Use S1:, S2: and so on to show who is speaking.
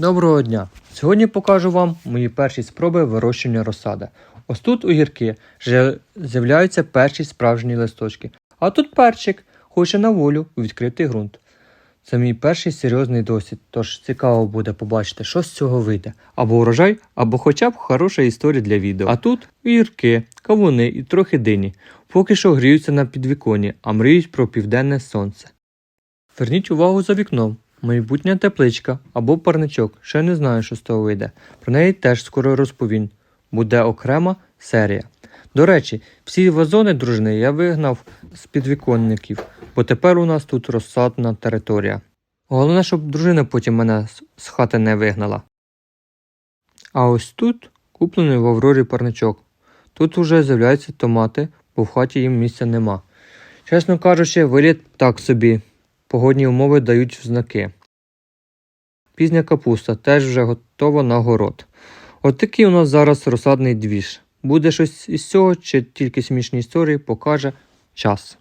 S1: Доброго дня! Сьогодні покажу вам мої перші спроби вирощення розсади. Ось тут у гірки вже з'являються перші справжні листочки, а тут перчик хоче на волю у відкритий ґрунт. Це мій перший серйозний досвід, тож цікаво буде побачити, що з цього вийде. Або урожай, або хоча б хороша історія для відео. А тут гірки, кавуни і трохи дині. Поки що гріються на підвіконні, а мріють про південне сонце. Верніть увагу за вікном. Майбутня тепличка або парничок. Ще не знаю, що з того вийде. Про неї теж скоро розповім. Буде окрема серія. До речі, всі вазони дружини я вигнав з підвіконників, бо тепер у нас тут розсадна територія. Головне, щоб дружина потім мене з- хати не вигнала. А ось тут куплений в Аврорі парничок. Тут уже з'являються томати, бо в хаті їм місця нема. Чесно кажучи, виліт так собі. Погодні умови дають знаки. Пізня капуста теж вже готова на город. От такий у нас зараз розсадний двіж. Буде щось із цього чи тільки смішні історії, покаже час.